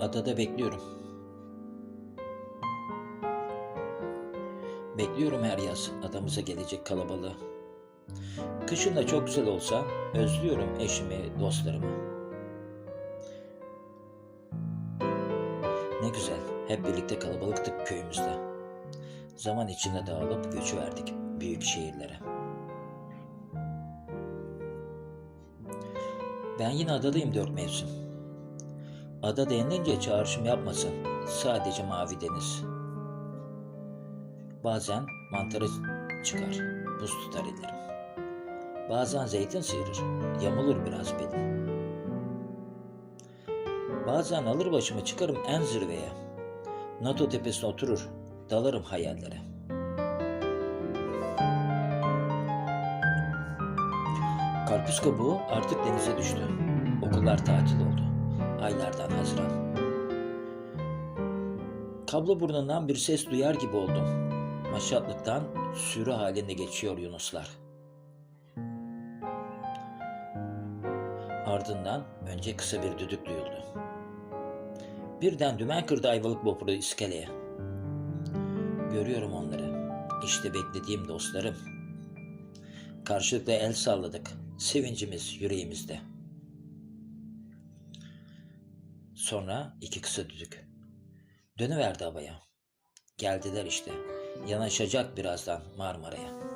Adada bekliyorum. Bekliyorum her yaz adamıza gelecek kalabalığı. Kışın da çok güzel olsa özlüyorum eşimi, dostlarımı. Ne güzel, hep birlikte kalabalıktık köyümüzde. Zaman içinde dağılıp göçü verdik büyük şehirlere. Ben yine adadayım dört mevsim. Ada denilince çağrışım yapmasın. Sadece mavi deniz. Bazen mantarı çıkar, buz tutar ellerim. Bazen zeytin sıyırır, yamulur biraz belim. Bazen alır başımı çıkarım en zirveye. NATO tepesine oturur, dalarım hayallere. Karpuz kabuğu artık denize düştü. Okullar tatil oldu. Aylardan Haziran. Kablo burnundan bir ses duyar gibi oldum. Maşatlıktan sürü halinde geçiyor yunuslar. Ardından önce kısa bir düdük duyuldu. Birden dümen kırdı ayvalık vapuru iskeleye. Görüyorum onları. İşte beklediğim dostlarım. Karşılıklı el salladık. Sevincimiz yüreğimizde. Sonra iki kısa düdük. Dönüverdi havaya. Geldiler işte. Yanaşacak birazdan Marmara'ya.